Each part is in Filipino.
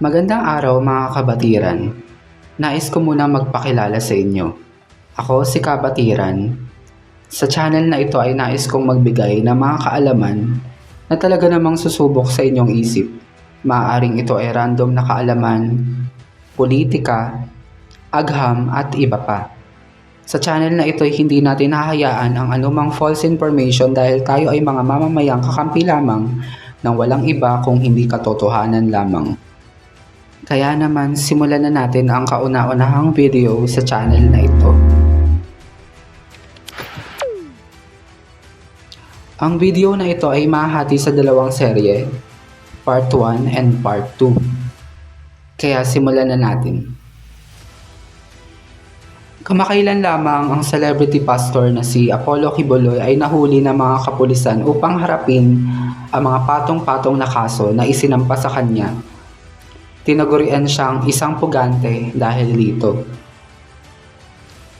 Magandang araw mga kabatiran. Nais ko muna magpakilala sa inyo. Ako si Kabatiran. Sa channel na ito ay nais kong magbigay ng mga kaalaman na talaga namang susubok sa inyong isip. Maaaring ito ay random na kaalaman, politika, agham at iba pa. Sa channel na ito ay hindi natin hahayaan ang anumang false information dahil tayo ay mga mamamayang kakampi lamang ng walang iba kung hindi katotohanan lamang. Kaya naman simulan na natin ang kauna-unahang video sa channel na ito. Ang video na ito ay mahati sa dalawang serye, Part 1 and Part 2. Kaya simulan na natin. Kamakailan lamang ang celebrity pastor na si Apollo Kibuloy ay nahuli ng mga kapulisan upang harapin ang mga patong-patong na kaso na isinampa sa kanya. Tinagurian siyang isang pugante dahil dito.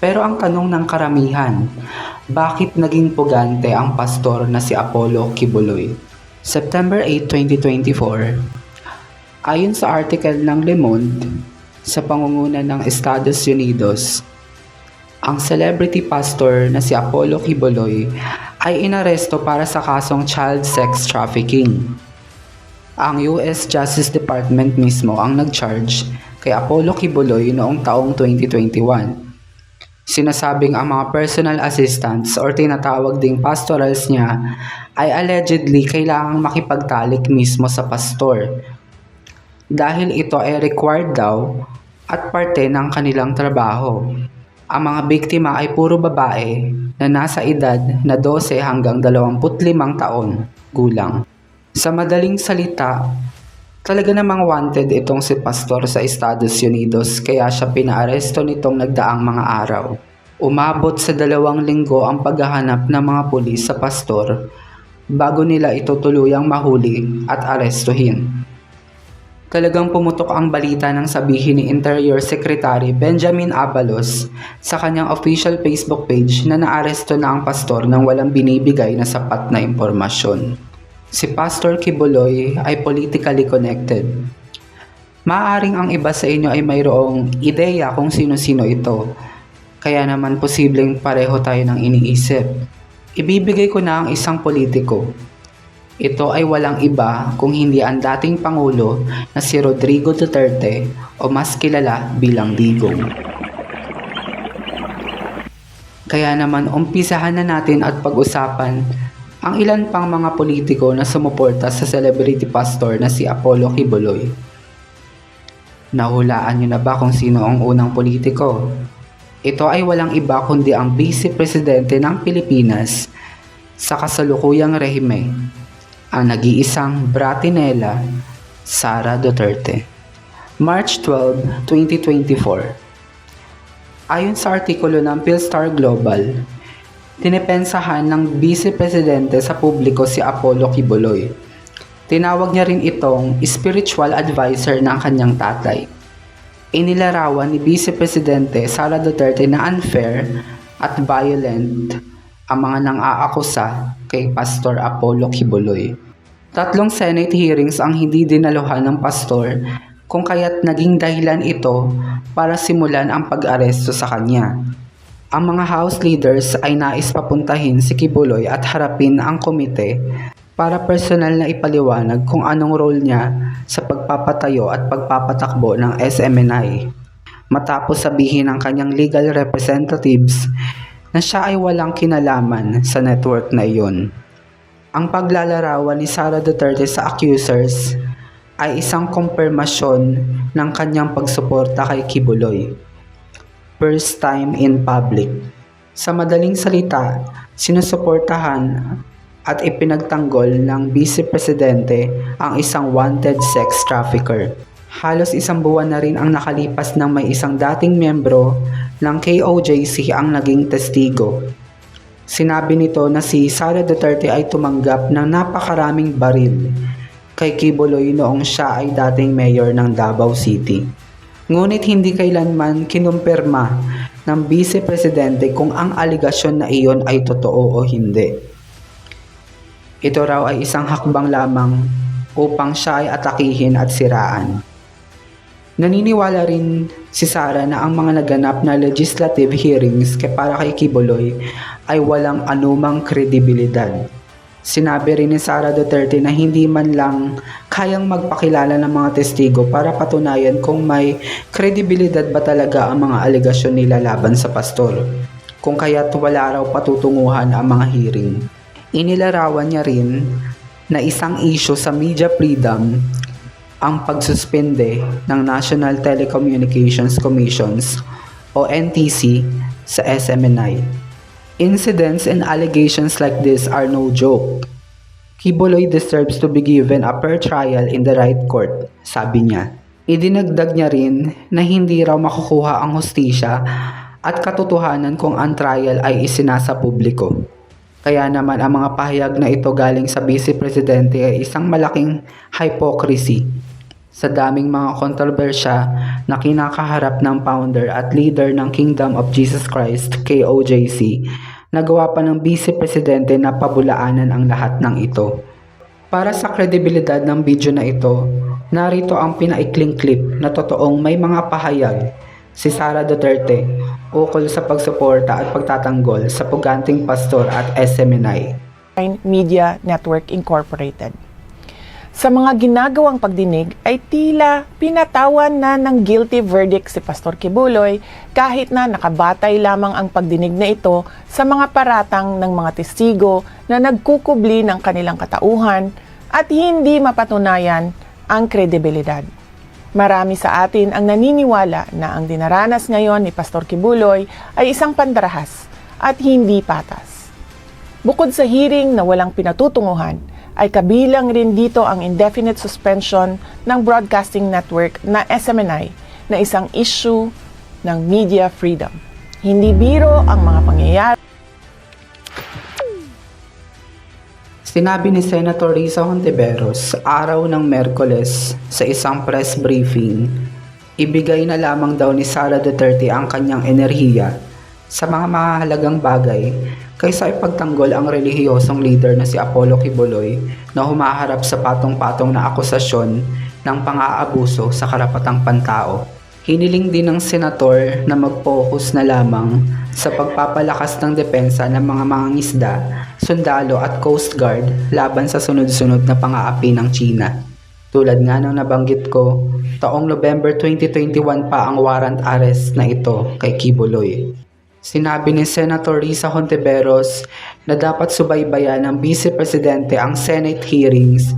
Pero ang tanong ng karamihan, bakit naging pugante ang pastor na si Apollo Kibuloy? September 8, 2024 Ayon sa article ng Le Monde, sa pangunguna ng Estados Unidos, ang celebrity pastor na si Apollo Kibuloy ay inaresto para sa kasong child sex trafficking. Ang US Justice Department mismo ang nag-charge kay Apollo Kibuloy noong taong 2021. Sinasabing ang mga personal assistants or tinatawag ding pastorals niya ay allegedly kailangang makipagtalik mismo sa pastor. Dahil ito ay required daw at parte ng kanilang trabaho. Ang mga biktima ay puro babae na nasa edad na 12 hanggang 25 taon gulang. Sa madaling salita, talaga namang wanted itong si Pastor sa Estados Unidos kaya siya pinaaresto nitong nagdaang mga araw. Umabot sa dalawang linggo ang paghahanap ng mga pulis sa pastor bago nila ito tuluyang mahuli at arestuhin. Talagang pumutok ang balita ng sabihin ni Interior Secretary Benjamin Abalos sa kanyang official Facebook page na naaresto na ang pastor nang walang binibigay na sapat na impormasyon. Si Pastor Kibuloy ay politically connected. Maaring ang iba sa inyo ay mayroong ideya kung sino-sino ito, kaya naman posibleng pareho tayo ng iniisip. Ibibigay ko na ang isang politiko ito ay walang iba kung hindi ang dating Pangulo na si Rodrigo Duterte o mas kilala bilang Digong. Kaya naman umpisahan na natin at pag-usapan ang ilan pang mga politiko na sumuporta sa celebrity pastor na si Apollo Kibuloy. Nahulaan niyo na ba kung sino ang unang politiko? Ito ay walang iba kundi ang Vice Presidente ng Pilipinas sa kasalukuyang rehime ang nag-iisang Bratinela, Sara Duterte. March 12, 2024 Ayon sa artikulo ng Philstar Global, tinipensahan ng Vice Presidente sa publiko si Apollo Kibuloy. Tinawag niya rin itong spiritual advisor ng kanyang tatay. Inilarawan ni Vice Presidente Sara Duterte na unfair at violent ang mga nang-aakusa kay Pastor Apollo Kibuloy. Tatlong Senate hearings ang hindi dinaluhan ng pastor kung kaya't naging dahilan ito para simulan ang pag-aresto sa kanya. Ang mga House leaders ay nais papuntahin si Kibuloy at harapin ang komite para personal na ipaliwanag kung anong role niya sa pagpapatayo at pagpapatakbo ng SMNI. Matapos sabihin ng kanyang legal representatives na siya ay walang kinalaman sa network na iyon. Ang paglalarawan ni Sara Duterte sa accusers ay isang kumpirmasyon ng kanyang pagsuporta kay Kibuloy. First time in public. Sa madaling salita, sinusuportahan at ipinagtanggol ng Vice Presidente ang isang wanted sex trafficker. Halos isang buwan na rin ang nakalipas nang may isang dating membro ng KOJC ang naging testigo. Sinabi nito na si Sara Duterte ay tumanggap ng napakaraming baril kay Kibuloy noong siya ay dating mayor ng Davao City. Ngunit hindi kailanman kinumpirma ng Vice Presidente kung ang aligasyon na iyon ay totoo o hindi. Ito raw ay isang hakbang lamang upang siya ay atakihin at siraan. Naniniwala rin si Sara na ang mga naganap na legislative hearings kay para kay Kibuloy ay walang anumang kredibilidad. Sinabi rin ni Sara Duterte na hindi man lang kayang magpakilala ng mga testigo para patunayan kung may kredibilidad ba talaga ang mga alegasyon nila laban sa pastor. Kung kaya't wala raw patutunguhan ang mga hearing. Inilarawan niya rin na isang issue sa media freedom ang pagsuspende ng National Telecommunications Commissions o NTC sa SMNI. Incidents and allegations like this are no joke. Kibuloy deserves to be given a fair trial in the right court, sabi niya. Idinagdag niya rin na hindi raw makukuha ang hustisya at katotohanan kung ang trial ay isinasa publiko. Kaya naman ang mga pahayag na ito galing sa Vice Presidente ay isang malaking hypocrisy sa daming mga kontrobersya na kinakaharap ng founder at leader ng Kingdom of Jesus Christ, KOJC, nagawa pa ng Vice Presidente na pabulaanan ang lahat ng ito. Para sa kredibilidad ng video na ito, narito ang pinaikling clip na totoong may mga pahayag si Sara Duterte ukol sa pagsuporta at pagtatanggol sa puganting pastor at SMNI. Media Network Incorporated. Sa mga ginagawang pagdinig ay tila pinatawan na ng guilty verdict si Pastor Kibuloy kahit na nakabatay lamang ang pagdinig na ito sa mga paratang ng mga testigo na nagkukubli ng kanilang katauhan at hindi mapatunayan ang kredibilidad. Marami sa atin ang naniniwala na ang dinaranas ngayon ni Pastor Kibuloy ay isang pandarahas at hindi patas. Bukod sa hearing na walang pinatutunguhan, ay kabilang rin dito ang indefinite suspension ng broadcasting network na SMNI na isang issue ng media freedom. Hindi biro ang mga pangyayari Sinabi ni Senator Risa Hontiveros araw ng Merkoles sa isang press briefing, ibigay na lamang daw ni Sara Duterte ang kanyang enerhiya sa mga mahalagang bagay kaysa ipagtanggol ang relihiyosong leader na si Apollo Kibuloy na humaharap sa patong-patong na akusasyon ng pang-aabuso sa karapatang pantao. Hiniling din ng senator na mag-focus na lamang sa pagpapalakas ng depensa ng mga mangingisda, sundalo at coast guard laban sa sunod-sunod na pang-aapi ng China. Tulad nga ng nabanggit ko, taong November 2021 pa ang warrant arrest na ito kay Kibuloy. Sinabi ni Senator Risa Hontiveros na dapat subaybayan ng Vice Presidente ang Senate hearings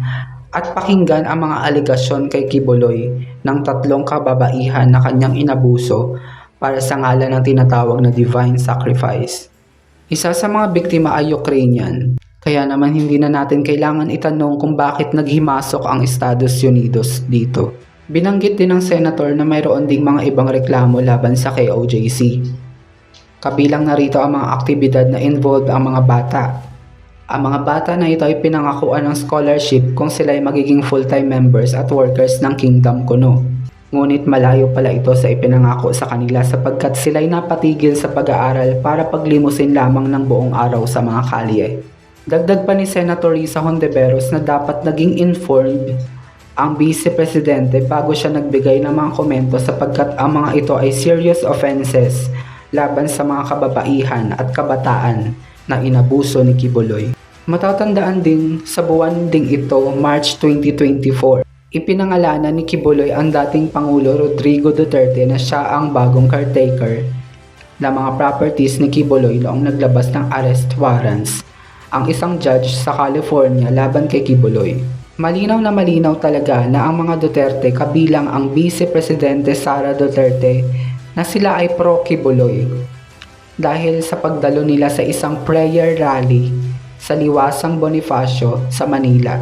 at pakinggan ang mga alegasyon kay Kibuloy ng tatlong kababaihan na kanyang inabuso para sa ngalan ng tinatawag na divine sacrifice. Isa sa mga biktima ay Ukrainian, kaya naman hindi na natin kailangan itanong kung bakit naghimasok ang Estados Unidos dito. Binanggit din ng senator na mayroon ding mga ibang reklamo laban sa KOJC. Kabilang narito ang mga aktibidad na involved ang mga bata. Ang mga bata na ito ay pinangakuan ng scholarship kung sila ay magiging full-time members at workers ng Kingdom Kuno. Ngunit malayo pala ito sa ipinangako sa kanila sapagkat sila ay napatigil sa pag-aaral para paglimusin lamang ng buong araw sa mga kalye. Dagdag pa ni Senator Risa Hontiveros na dapat naging informed ang Vice Presidente bago siya nagbigay ng mga komento sapagkat ang mga ito ay serious offenses laban sa mga kababaihan at kabataan na inabuso ni Kibuloy. Matatandaan din sa buwan ding ito, March 2024, ipinangalanan ni Kibuloy ang dating Pangulo Rodrigo Duterte na siya ang bagong caretaker na mga properties ni Kibuloy noong naglabas ng arrest warrants ang isang judge sa California laban kay Kibuloy. Malinaw na malinaw talaga na ang mga Duterte kabilang ang Vice Presidente Sara Duterte na sila ay pro-Kibuloy dahil sa pagdalo nila sa isang prayer rally sa Liwasang Bonifacio sa Manila.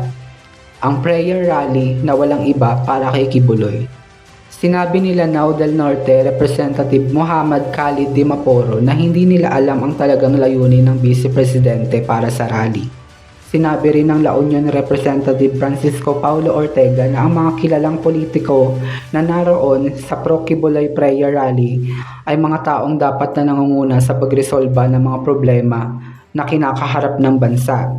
Ang prayer rally na walang iba para kay Kibuloy. Sinabi nila del Norte Representative Muhammad Khalid Dimaporo na hindi nila alam ang talagang layunin ng Vice Presidente para sa rally. Sinabi rin ng La Union Representative Francisco Paulo Ortega na ang mga kilalang politiko na naroon sa Pro-Kibuloy Prayer Rally ay mga taong dapat na nangunguna sa pagresolba ng mga problema na kinakaharap ng bansa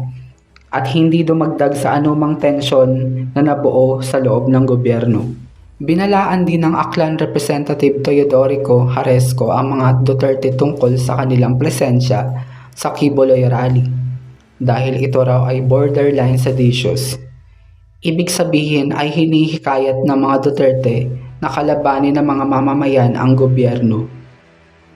at hindi dumagdag sa anumang tensyon na nabuo sa loob ng gobyerno. Binalaan din ng Aklan Representative Teodorico Haresco ang mga Duterte tungkol sa kanilang presensya sa Kibuloy Rally dahil ito raw ay borderline seditious. Ibig sabihin ay hinihikayat ng mga Duterte na kalabanin ng mga mamamayan ang gobyerno.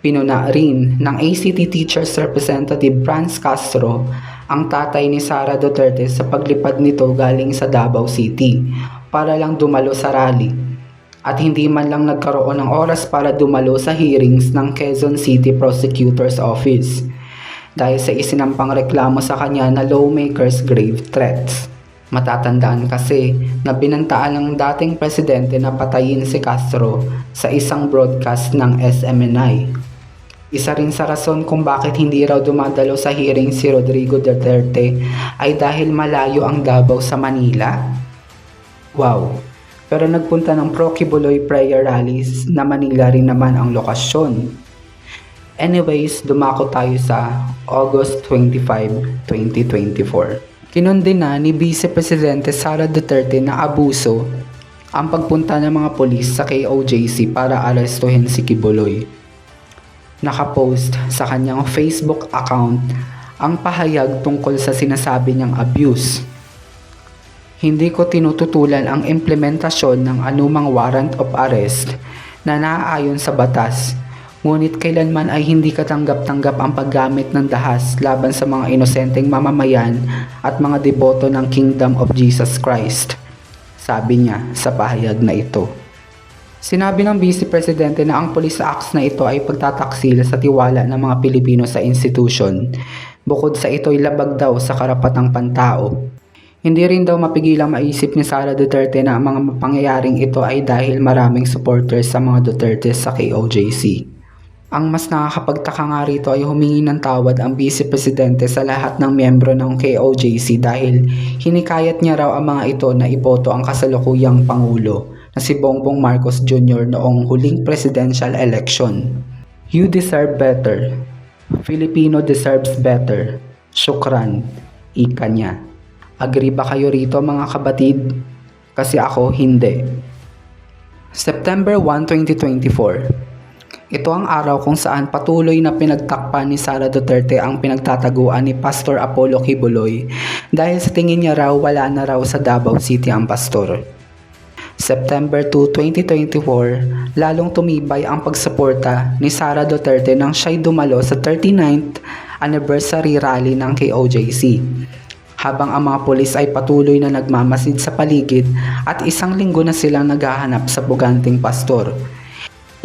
Pinuna rin ng ACT Teachers Representative Franz Castro ang tatay ni Sara Duterte sa paglipad nito galing sa Davao City para lang dumalo sa rally at hindi man lang nagkaroon ng oras para dumalo sa hearings ng Quezon City Prosecutor's Office dahil sa isinampang reklamo sa kanya na lawmakers grave threats. Matatandaan kasi na binantaan ng dating presidente na patayin si Castro sa isang broadcast ng SMNI. Isa rin sa rason kung bakit hindi raw dumadalo sa hearing si Rodrigo Duterte ay dahil malayo ang Davao sa Manila. Wow! Pero nagpunta ng Pro-Kibuloy prayer rallies na Manila rin naman ang lokasyon. Anyways, dumako tayo sa August 25, 2024. Kinundina ni Vice Presidente Sara Duterte na abuso ang pagpunta ng mga polis sa KOJC para arestuhin si Kibuloy. Nakapost sa kanyang Facebook account ang pahayag tungkol sa sinasabi niyang abuse. Hindi ko tinututulan ang implementasyon ng anumang warrant of arrest na naaayon sa batas, ngunit kailanman ay hindi katanggap-tanggap ang paggamit ng dahas laban sa mga inosenteng mamamayan at mga deboto ng Kingdom of Jesus Christ. Sabi niya sa pahayag na ito. Sinabi ng Vice Presidente na ang police acts na ito ay pagtataksil sa tiwala ng mga Pilipino sa institusyon. Bukod sa ito'y labag daw sa karapatang pantao. Hindi rin daw mapigilang maisip ni Sara Duterte na ang mga pangyayaring ito ay dahil maraming supporters sa mga Duterte sa KOJC. Ang mas nakakapagtaka nga rito ay humingi ng tawad ang Vice Presidente sa lahat ng miyembro ng KOJC dahil hinikayat niya raw ang mga ito na iboto ang kasalukuyang Pangulo na si Bongbong Marcos Jr. noong huling presidential election. You deserve better. Filipino deserves better. Shukran. Ika niya. Agree ba kayo rito mga kabatid? Kasi ako hindi. September 1, 2024 Ito ang araw kung saan patuloy na pinagtakpan ni Sara Duterte ang pinagtataguan ni Pastor Apollo Kibuloy dahil sa tingin niya raw wala na raw sa Davao City ang pastor. September 2, 2024, lalong tumibay ang pagsuporta ni Sara Duterte nang siya'y dumalo sa 39th anniversary rally ng KOJC. Habang ang mga polis ay patuloy na nagmamasid sa paligid at isang linggo na silang naghahanap sa buganting pastor.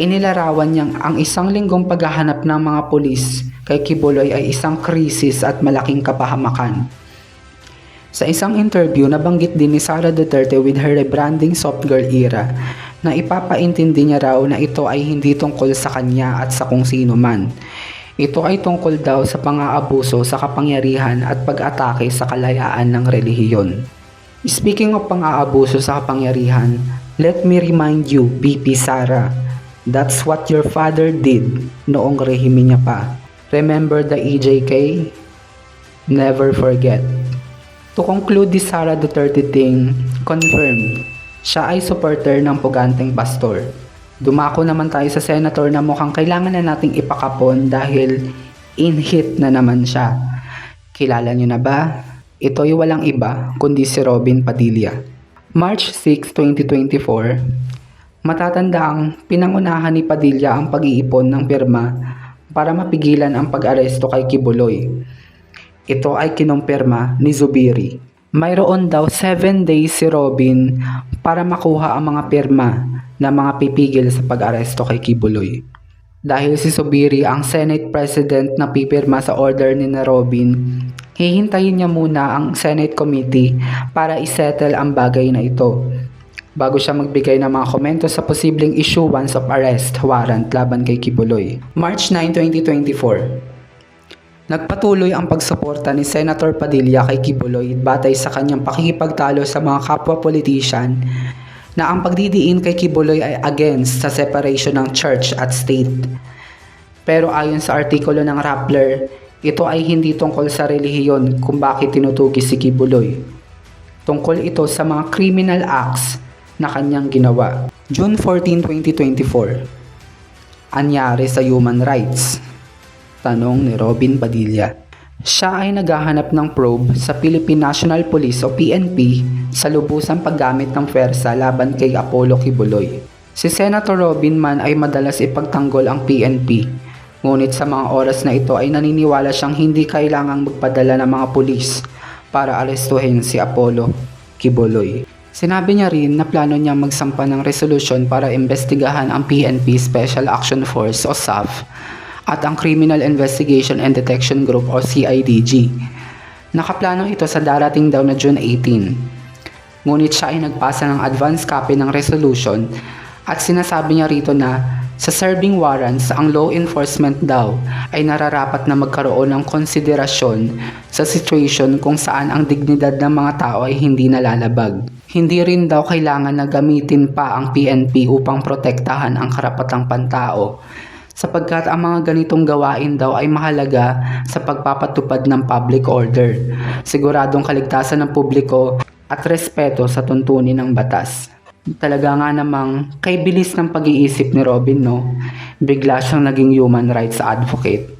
Inilarawan niyang ang isang linggong paghahanap ng mga polis kay Kibuloy ay isang krisis at malaking kapahamakan. Sa isang interview, nabanggit din ni Sara Duterte with her rebranding soft girl era na ipapaintindi niya raw na ito ay hindi tungkol sa kanya at sa kung sino man. Ito ay tungkol daw sa pang-aabuso sa kapangyarihan at pag-atake sa kalayaan ng relihiyon. Speaking of pang-aabuso sa kapangyarihan, let me remind you, BP Sara, that's what your father did noong rehime niya pa. Remember the EJK? Never forget. To conclude this Sara Duterte thing, confirmed, siya ay supporter ng puganteng pastor. Dumako naman tayo sa senator na mukhang kailangan na nating ipakapon dahil in-hit na naman siya. Kilala niyo na ba? Ito ay walang iba kundi si Robin Padilla. March 6, 2024, matatanda ang pinangunahan ni Padilla ang pag-iipon ng pirma para mapigilan ang pag-aresto kay Kibuloy. Ito ay kinumpirma ni Zubiri. Mayroon daw 7 days si Robin para makuha ang mga pirma na mga pipigil sa pag-aresto kay Kibuloy. Dahil si Zubiri ang Senate President na pipirma sa order ni na Robin, hihintayin niya muna ang Senate Committee para isettle ang bagay na ito bago siya magbigay ng mga komento sa posibleng issuance of arrest warrant laban kay Kibuloy. March 9, 2024 Nagpatuloy ang pagsuporta ni Senator Padilla kay Kibuloy batay sa kanyang pakikipagtalo sa mga kapwa politician na ang pagdidiin kay Kibuloy ay against sa separation ng church at state. Pero ayon sa artikulo ng Rappler, ito ay hindi tungkol sa relihiyon kung bakit tinutugi si Kibuloy. Tungkol ito sa mga criminal acts na kanyang ginawa. June 14, 2024 Anyari sa human rights? Tanong ni Robin Padilla. Siya ay naghahanap ng probe sa Philippine National Police o PNP sa lubusang paggamit ng pwersa laban kay Apollo Kibuloy. Si Senator Robin man ay madalas ipagtanggol ang PNP, ngunit sa mga oras na ito ay naniniwala siyang hindi kailangang magpadala ng mga pulis para arestuhin si Apollo Kibuloy. Sinabi niya rin na plano niya magsampa ng resolusyon para imbestigahan ang PNP Special Action Force o SAF at ang Criminal Investigation and Detection Group o CIDG. Nakaplano ito sa darating daw na June 18. Ngunit siya ay nagpasa ng advance copy ng resolution at sinasabi niya rito na sa serving warrants, ang law enforcement daw ay nararapat na magkaroon ng konsiderasyon sa situation kung saan ang dignidad ng mga tao ay hindi nalalabag. Hindi rin daw kailangan na gamitin pa ang PNP upang protektahan ang karapatang pantao sapagkat ang mga ganitong gawain daw ay mahalaga sa pagpapatupad ng public order, siguradong kaligtasan ng publiko at respeto sa tuntunin ng batas. Talaga nga namang kay bilis ng pag-iisip ni Robin no, bigla siyang naging human rights advocate.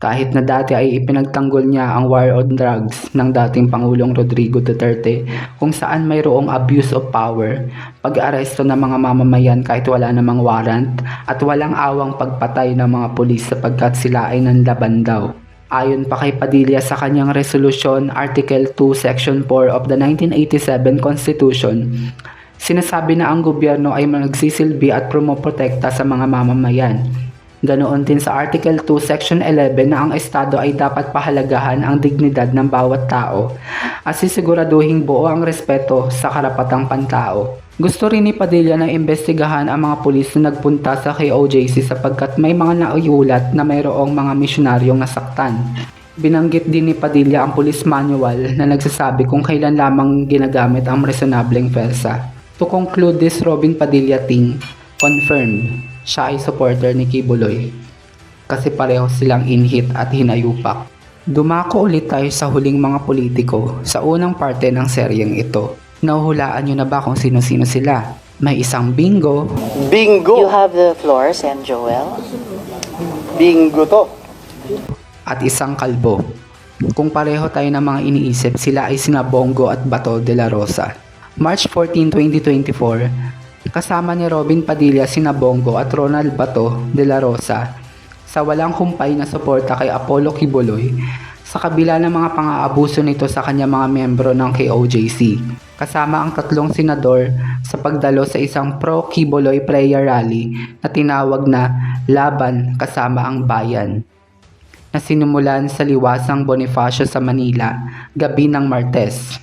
Kahit na dati ay ipinagtanggol niya ang war on drugs ng dating Pangulong Rodrigo Duterte kung saan mayroong abuse of power, pag-aresto ng mga mamamayan kahit wala namang warrant at walang awang pagpatay ng mga pulis sapagkat sila ay nanlaban daw. Ayon pa kay Padilla sa kanyang resolusyon Article 2 Section 4 of the 1987 Constitution, sinasabi na ang gobyerno ay magsisilbi at promoprotekta sa mga mamamayan. Ganoon din sa Article 2 Section 11 na ang Estado ay dapat pahalagahan ang dignidad ng bawat tao at sisiguraduhin buo ang respeto sa karapatang pantao. Gusto rin ni Padilla na imbestigahan ang mga pulis na nagpunta sa KOJC sapagkat may mga nauulat na mayroong mga misyonaryong nasaktan. Binanggit din ni Padilla ang police manual na nagsasabi kung kailan lamang ginagamit ang resonableng pwersa. To conclude this Robin Padilla thing, confirmed, siya ay supporter ni Kibuloy. Kasi pareho silang inhit at hinayupak. Dumako ulit tayo sa huling mga politiko sa unang parte ng seryeng ito. Nahuhulaan nyo na ba kung sino-sino sila? May isang bingo, Bingo! You have the floor, Sen Joel. Bingo to. at isang kalbo. Kung pareho tayo ng mga iniisip, sila ay sina Bongo at Bato de la Rosa. March 14, 2024, kasama ni Robin Padilla sina Bongo at Ronald Bato de la Rosa sa walang humpay na suporta kay Apollo Kibuloy sa kabila ng mga pang-aabuso nito sa kanya mga miyembro ng KOJC. Kasama ang tatlong senador sa pagdalo sa isang pro-Kibuloy prayer rally na tinawag na Laban Kasama ang Bayan na sinumulan sa liwasang Bonifacio sa Manila, gabi ng Martes.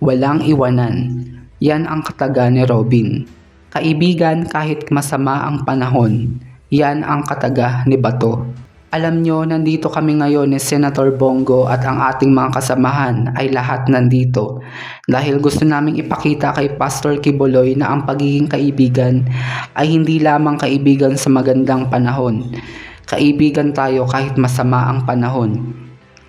Walang iwanan. Yan ang kataga ni Robin. Kaibigan kahit masama ang panahon. Yan ang kataga ni Bato. Alam nyo, nandito kami ngayon ni Senator Bongo at ang ating mga kasamahan ay lahat nandito. Dahil gusto naming ipakita kay Pastor Kibuloy na ang pagiging kaibigan ay hindi lamang kaibigan sa magandang panahon. Kaibigan tayo kahit masama ang panahon.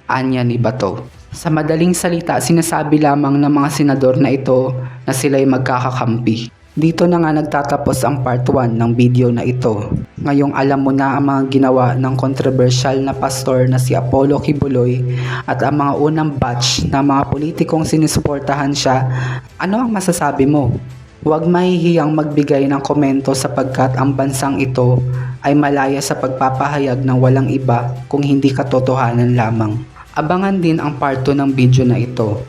Anya ni Bato. Sa madaling salita, sinasabi lamang ng mga senador na ito na sila'y magkakakampi. Dito na nga nagtatapos ang part 1 ng video na ito. Ngayong alam mo na ang mga ginawa ng controversial na pastor na si Apollo Kibuloy at ang mga unang batch ng mga politikong sinusuportahan siya, ano ang masasabi mo? Huwag mahihiyang magbigay ng komento sapagkat ang bansang ito ay malaya sa pagpapahayag ng walang iba kung hindi katotohanan lamang. Abangan din ang part 2 ng video na ito.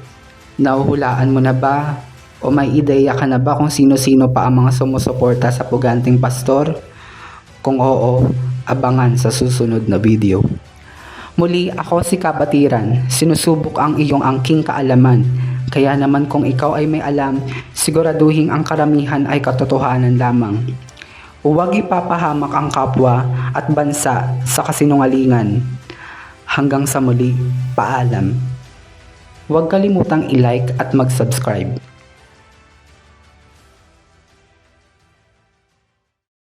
Nahuhulaan mo na ba? O may ideya ka na ba kung sino-sino pa ang mga sumusuporta sa puganting pastor? Kung oo, abangan sa susunod na video. Muli ako si Kabatiran, sinusubok ang iyong angking kaalaman. Kaya naman kung ikaw ay may alam, siguraduhin ang karamihan ay katotohanan lamang. Huwag ipapahamak ang kapwa at bansa sa kasinungalingan. Hanggang sa muli, paalam. Huwag kalimutang i-like at mag-subscribe.